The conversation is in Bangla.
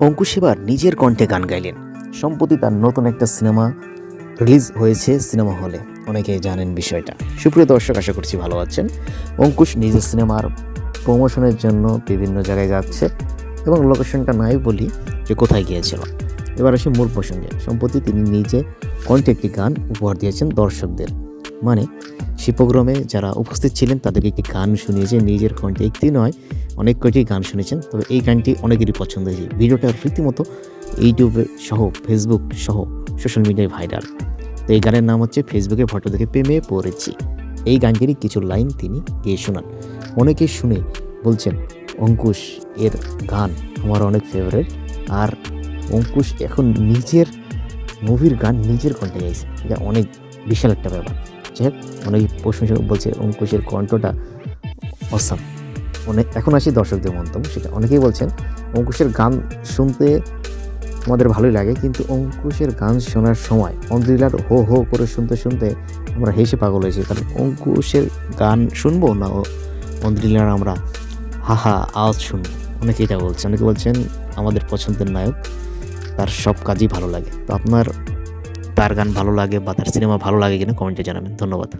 অঙ্কুশ এবার নিজের কণ্ঠে গান গাইলেন। সম্প্রতি তার নতুন একটা সিনেমা রিলিজ হয়েছে সিনেমা হলে। অনেকেই জানেন বিষয়টা। সুপ্রিয় দর্শক, আশা করছি ভালো আছেন। অঙ্কুশ নিজের সিনেমার প্রমোশনের জন্য বিভিন্ন জায়গায় যাচ্ছে এবং লোকেশনটা নাই বলি যে কোথায় গিয়েছিল। এবার আসি মূল প্রসঙ্গে। সম্প্রতি তিনি নিজে কণ্ঠে একটি গান উপহার দিয়েছেন দর্শকদের। মানে শিল্পগ্রামে যারা উপস্থিত ছিলেন, তাদেরকে একটি গান শুনিয়েছে নিজের কণ্ঠে একটি নয়, অনেক কয়টি গান শুনেছেন। তবে এই গানটি অনেকেরই পছন্দ হয়েছে। ভিডিওটা রীতিমতো ইউটিউবে সহ ফেসবুক সহ সোশ্যাল মিডিয়ায় ভাইরাল তো এই গানের নাম হচ্ছে ফেসবুকে ফটো দেখে প্রেমে পড়েছি। এই গানটিরই কিছু লাইন তিনি গিয়ে শোনান। অনেকে শুনে বলছেন, অঙ্কুশ এর গান আমার অনেক ফেভারিট আর অঙ্কুশ এখন নিজের মুভির গান নিজের কণ্ঠে গাইছে। এটা অনেক বিশাল একটা ব্যাপার। যাই অনেক প্রশংসা বলছে অঙ্কুশের কণ্ঠটা অসাম। অনেক এখন আসি দর্শকদের মন্তব্য, সেটা অনেকেই বলছেন, অঙ্কুশের গান শুনতে আমাদের ভালোই লাগে, কিন্তু অঙ্কুশের গান শোনার সময় অন্দ্রিলার হো হো করে শুনতে শুনতে আমরা হেসে পাগল হয়েছি, কারণ অঙ্কুশের গান শুনব না অন্দ্রিলার আমরা হা হা আওয়াজ শুনব। অনেকে এটা বলছে, অনেকে বলছেন আমাদের পছন্দের নায়ক, তার সব কাজই ভালো লাগে। তো আপনার তার গান ভালো লাগে বা তার সিনেমা ভালো লাগে কিনা কমেন্টে জানাবেন। ধন্যবাদ।